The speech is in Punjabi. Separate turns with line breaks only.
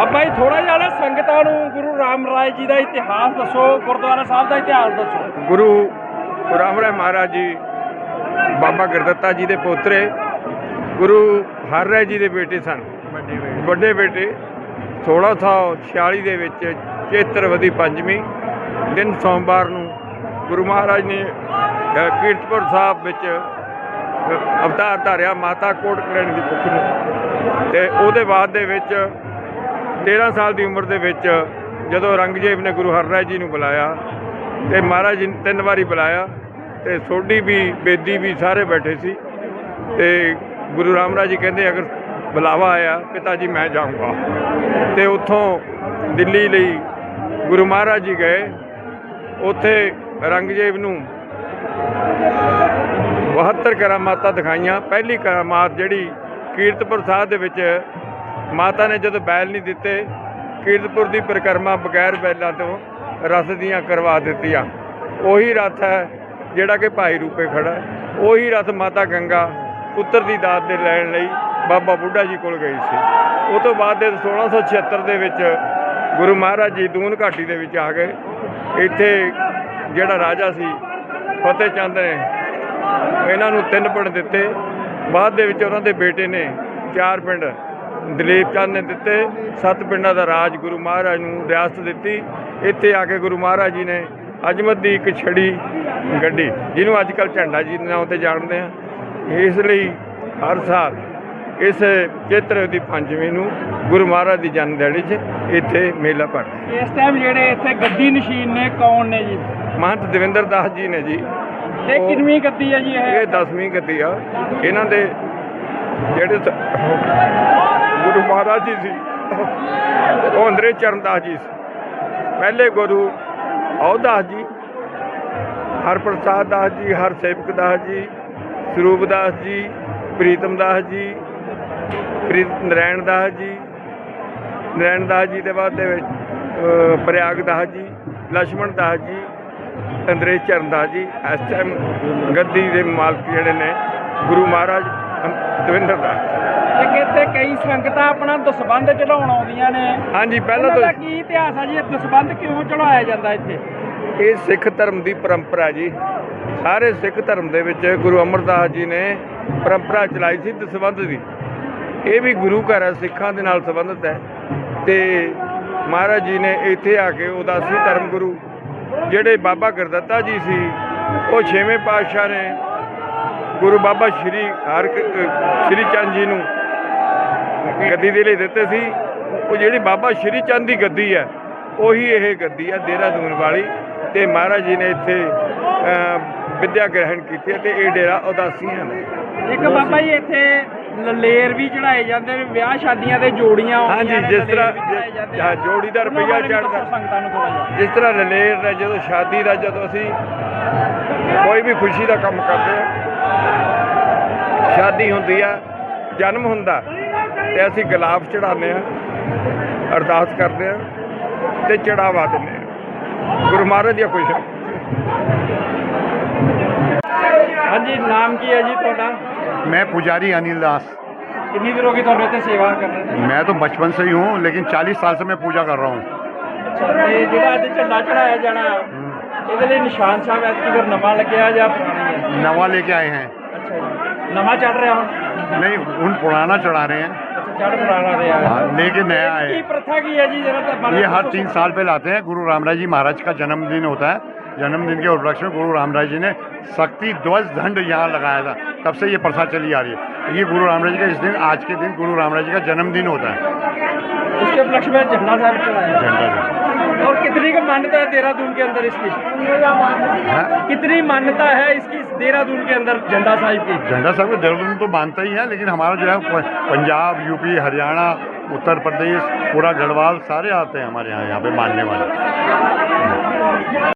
ਬਾਬਾ ਜੀ ਥੋੜਾ ਜਿਹਾ ਨਾ ਸੰਗਤਾਂ ਨੂੰ ਗੁਰੂ ਰਾਮ ਰਾਏ ਜੀ ਦਾ ਇਤਿਹਾਸ ਦੱਸੋ ਗੁਰਦੁਆਰਾ ਸਾਹਿਬ ਦਾ ਇਤਿਹਾਸ ਦੱਸੋ।
ਗੁਰੂ ਰਾਮ ਰਾਏ ਮਹਾਰਾਜ ਜੀ ਬਾਬਾ ਗੁਰਦੱਤਾ ਜੀ ਦੇ ਪੋਤਰੇ ਗੁਰੂ ਹਰ ਰਾਏ ਜੀ ਦੇ ਬੇਟੇ ਸਨ। ਵੱਡੇ ਬੇਟੇ। 1646 ਦੇ ਵਿੱਚ ਚੇਤਰਵਦੀ ਪੰਜਵੀਂ। ਦਿਨ ਸੋਮਵਾਰ ਨੂੰ ਗੁਰੂ ਮਹਾਰਾਜ ਨੇ ਕੀਰਤਪੁਰ ਸਾਹਿਬ ਵਿੱਚ ਅਵਤਾਰ ਧਾਰਿਆ ਮਾਤਾ ਕੋਟ ਕਰਣ ਦੀ ਕੁੱਖ ਨੂੰ। ਤੇ ਉਹਦੇ ਬਾਅਦ ਦੇ ਵਿੱਚ 13 ਸਾਲ ਦੀ ਉਮਰ ਦੇ ਵਿੱਚ ਜਦੋਂ ਔਰੰਗਜ਼ੇਬ ਨੇ ਗੁਰੂ ਹਰਰਾਏ ਜੀ ਨੂੰ ਬੁਲਾਇਆ ਤੇ ਮਹਾਰਾਜ ਜੀ ਨੇ ਤਿੰਨ ਵਾਰੀ ਬੁਲਾਇਆ ਤੇ ਸੋਢੀ ਵੀ, ਬੇਦੀ ਵੀ ਸਾਰੇ ਬੈਠੇ ਸੀ ਤੇ ਗੁਰੂ ਰਾਮਰਾਜ ਜੀ ਕਹਿੰਦੇ, ਅਗਰ ਬੁਲਾਵਾ ਆਇਆ ਪਿਤਾ ਜੀ, ਮੈਂ ਜਾਊਂਗਾ। ਤੇ ਉੱਥੋਂ ਦਿੱਲੀ ਲਈ ਗੁਰੂ ਮਹਾਰਾਜ ਜੀ ਗਏ। ਉੱਥੇ ਔਰੰਗਜ਼ੇਬ ਨੂੰ 72 ਕਰਾਮਾਤਾਂ ਦਿਖਾਈਆਂ। ਪਹਿਲੀ ਕਰਾਮਾਤ ਜਿਹੜੀ ਕੀਰਤਪੁਰ ਸਾਹਿਬ ਦੇ ਵਿੱਚ ਮਾਤਾ ਨੇ ਜਦੋਂ ਬੈਲ ਨਹੀਂ ਦਿੱਤੇ, ਕੀਰਤਪੁਰ ਦੀ ਪਰਿਕਰਮਾ ਬਗੈਰ ਬੈਲਾਂ ਤੋਂ ਰਸ ਦੀਆਂ ਕਰਵਾ ਦਿੱਤੀਆਂ। ਉਹੀ ਰਥ ਹੈ ਜਿਹੜਾ ਕਿ ਭਾਈ ਰੂਪੇ ਖੜਾ ਉਹੀ ਰਥ ਮਾਤਾ ਗੰਗਾ ਪੁੱਤਰ ਦੀ ਦਾਤ ਦੇ ਲੈਣ ਲਈ ਬਾਬਾ ਬੁੱਢਾ ਜੀ ਕੋਲ ਗਈ ਸੀ। ਉਹ ਤੋਂ ਬਾਅਦ ਦੇ 1676 ਦੇ ਵਿੱਚ ਗੁਰੂ ਮਹਾਰਾਜ ਜੀ ਦੂਨ ਘਾਟੀ ਦੇ ਵਿੱਚ ਆ ਗਏ। ਇੱਥੇ ਜਿਹੜਾ ਰਾਜਾ ਸੀ, ਫਤਿਹ ਚੰਦ ਨੇ ਇਹਨਾਂ ਨੂੰ ਤਿੰਨ ਪਿੰਡ ਦਿੱਤੇ। ਬਾਅਦ ਦੇ ਵਿੱਚ ਉਹਨਾਂ ਦੇ ਬੇਟੇ ਨੇ ਚਾਰ ਪਿੰਡ ਦਲੀਪ ਚੰਦ ਨੇ ਦਿੱਤੇ ਸੱਤ ਪਿੰਡਾਂ ਦਾ ਰਾਜ ਗੁਰੂ ਮਹਾਰਾਜ ਨੂੰ ਰਿਆਸਤ ਦਿੱਤੀ। ਇੱਥੇ ਆ ਕੇ ਗੁਰੂ ਮਹਾਰਾਜ ਜੀ ਨੇ ਅਜਮਤ ਦੀ ਇੱਕ ਛੜੀ ਗੱਡੀ ਜਿਹਨੂੰ ਅੱਜ ਕੱਲ੍ਹ ਝੰਡਾ ਜੀ ਦੇ ਨਾਮ ਤੇ ਜਾਣਦੇ ਆ ਇਸ ਲਈ ਹਰ ਸਾਲ ਇਸ ਚੇਤਰ ਦੀ ਪੰਜਵੀਂ ਨੂੰ ਗੁਰੂ ਮਹਾਰਾਜ ਦੀ ਜਨਮ ਦਿਹਾੜੀ 'ਚ ਇੱਥੇ ਮੇਲਾ ਭਰਦੇ
ਇਸ ਟਾਈਮ ਜਿਹੜੇ ਇੱਥੇ ਗੱਦੀ ਨਸ਼ੀਨ ਨੇ ਕੌਣ ਨੇ ਜੀ?
ਮਹੰਤ ਦਵਿੰਦਰ ਦਾਸ ਜੀ ਨੇ ਜੀ।
ਇਹ ਕਿੰਨਵੀਂ ਗੱਦੀ ਹੈ ਜੀ ਇਹ?
ਇਹ 10ਵੀਂ ਗੱਦੀ ਆ। ਇਹਨਾਂ ਦੇ ਜਿਹੜੇ ਗੁਰੂ ਮਹਾਰਾਜ ਜੀ ਸੀ। ਉਹ ਅੰਦਰੇ ਚਰਨਦਾਸ ਜੀ ਸੀ। ਪਹਿਲੇ ਗੁਰੂ ਔਦਾਸ ਜੀ ਹਰ ਪ੍ਰਸਾਦ ਦਾਸ ਜੀ ਹਰ ਸੇਵਕ ਦਾਸ ਜੀ, ਸਰੂਪ ਦਾਸ ਜੀ, ਪ੍ਰੀਤਮ ਦਾਸ ਜੀ, ਪ੍ਰੀਤ ਨਰੈਣ ਦਾਸ ਜੀ, ਨਰੈਣ ਦਾਸ ਜੀ ਦੇ ਬਾਅਦ ਦੇ ਵਿੱਚ ਪ੍ਰਯਾਗ ਦਾਸ ਜੀ ਲక్ష్మణ ਦਾਸ ਜੀ ਅੰਦਰੇਸ਼ ਚਰਨ ਦਾਸ ਜੀ ਇਸ ਟਾਈਮ ਗੱਦੀ ਦੇ ਮਾਲਕ ਜਿਹੜੇ ਨੇ, ਗੁਰੂ ਮਹਾਰਾਜ ਦਵਿੰਦਰ ਦਾਸ
ਤੇ ਕਿਤੇ ਕਈ ਸੰਗਤਾਂ ਆਪਣਾ ਦਸਬੰਧ ਚੜਾਉਣ ਆਉਂਦੀਆਂ ਨੇ।
ਹਾਂਜੀ ਪਹਿਲਾਂ ਤੋਂ
ਕੀ ਇਤਿਹਾਸ ਆ ਜੀ? ਇਹ ਦਸਬੰਧ ਕਿਉਂ ਚੜਾਇਆ ਜਾਂਦਾ ਇੱਥੇ?
ਇਹ ਸਿੱਖ ਧਰਮ ਦੀ ਪਰੰਪਰਾ ਜੀ। ਸਾਰੇ ਸਿੱਖ ਧਰਮ ਦੇ ਵਿੱਚ ਗੁਰੂ ਅਮਰਦਾਸ ਜੀ ਨੇ ਪਰੰਪਰਾ ਚਲਾਈ ਸੀ ਦਸਵੰਧ ਦੀ। ਇਹ ਵੀ ਗੁਰੂ ਘਰ ਹੈ ਸਿੱਖਾਂ ਦੇ ਨਾਲ ਸੰਬੰਧਿਤ ਹੈ। ਤੇ ਮਹਾਰਾਜ ਜੀ ਨੇ ਇੱਥੇ ਆ ਕੇ ਉਦਾਸੀ ਧਰਮ ਗੁਰੂ ਜਿਹੜੇ ਬਾਬਾ ਗੁਰਦੱਤਾ ਜੀ ਸੀ ਉਹ ਛੇਵੇਂ ਪਾਤਸ਼ਾਹ ਨੇ ਗੁਰੂ ਬਾਬਾ ਸ਼੍ਰੀ ਹਰ ਸ਼੍ਰੀ ਚੰਦ ਜੀ ਨੂੰ ਗੱਦੀ ਦੇ ਲਈ ਦਿੱਤੇ ਸੀ। ਉਹ ਜਿਹੜੀ ਬਾਬਾ ਸ਼੍ਰੀ ਚੰਦ ਦੀ ਗੱਦੀ ਹੈ ਉਹੀ ਇਹ ਗੱਦੀ ਹੈ ਦੇਹਰਾਦੂਨ ਵਾਲੀ। ਤੇ ਮਹਾਰਾਜ ਜੀ ਨੇ ਇੱਥੇ ਵਿਦਿਆ ਗ੍ਰਹਿਣ ਕੀਤੀ ਤੇ ਇਹ ਡੇਰਾ ਉਦਾਸੀਆਂ ਦਾ
ਇੱਕ ਬਾਬਾ ਜੀ ਇੱਥੇ ਲਲੇਰ ਵੀ ਚੜਾਏ ਜਾਂਦੇ ਨੇ ਵਿਆਹ ਸ਼ਾਦੀਆਂ ਤੇ ਜੋੜੀਆਂ
ਹਾਂਜੀ ਜਿਸ ਤਰ੍ਹਾਂ। ਜੋੜੀ ਦਾ ਰੁਪਈਆ
ਜਿਹਾ।
ਜਿਸ ਤਰ੍ਹਾਂ ਲਲੇਰ ਦਾ ਜਦੋਂ ਸ਼ਾਦੀ ਦਾ ਜਦੋਂ ਅਸੀਂ ਕੋਈ ਵੀ ਖੁਸ਼ੀ ਦਾ ਕੰਮ ਕਰਦੇ ਆ ਸ਼ਾਦੀ ਹੁੰਦੀ ਆ ਜਨਮ ਹੁੰਦਾ। ਤੇ ਅਸੀਂ ਗੁਲਾਬ ਚੜਾਉਂਦੇ ਆ ਅਰਦਾਸ ਕਰਦੇ ਆ ਤੇ ਚੜਾਵਾ ਦਿੰਦੇ ਆ ਗੁਰੂ ਮਹਾਰਾਜ ਦੀਆਂ ਖੁਸ਼ੀਆਂ
ਹਾਂਜੀ ਨਾਮ ਕੀ ਹੈ ਜੀ ਤੁਹਾਡਾ
मैं पुजारी अनिल दास
ਕਿੰਨੀ ਦੇਰ ਹੋ ਗਈ ਤੁਹਾਨੂੰ ਇੱਥੇ ਸੇਵਾ ਕਰ ਰਹੇ ਨੇ
मैं तो बचपन से ही हूँ लेकिन 40 साल से मैं पूजा कर रहा हूँ
ਅੱਛਾ ਤੇ ਜਿਹੜਾ ਅੱਜ ਝੰਡਾ ਚੜਾਇਆ ਜਾਣਾ ਇਹਦੇ ਲਈ ਨਿਸ਼ਾਨ ਸਾਹਿਬ ਐਤਕੀ ਫਿਰ ਨਵਾਂ ਲੱਗਿਆ ਜਾਂ ਪੁਰਾਣਾ ਹੀ ਹੈ
नवा लेके आए हैं
ਅੱਛਾ ਜੀ नवा चढ़ रहा हूँ?
नहीं उन पुराना चढ़ा रहे हैं।
अच्छा,
हाँ, लेकिन नया है।
प्रथा की है जी तो
ये हर तीन साल पे लाते हैं। गुरु रामराय जी महाराज का जन्मदिन होता है। जन्मदिन के उपलक्ष्य में गुरु रामराय जी ने शक्ति ध्वज दंड यहाँ लगाया था। तब से ये प्रथा चली आ रही है। ये गुरु रामराय जी का इस दिन आज के दिन गुरु रामराय जी का जन्मदिन होता है।
उसके उपलक्ष्य में झंडा साहब
झंडा
साहब। मान्यता है देहरादून के अंदर इसकी?
हाँ,
कितनी मान्यता है इसकी इस देहरादून के अंदर झंडा साहिब की?
झंडा साहब को देहरादून तो मानता ही है लेकिन हमारा जो है पंजाब यूपी हरियाणा उत्तर प्रदेश पूरा गढ़वाल सारे आते हैं हमारे यहाँ यहाँ पे मानने वाले।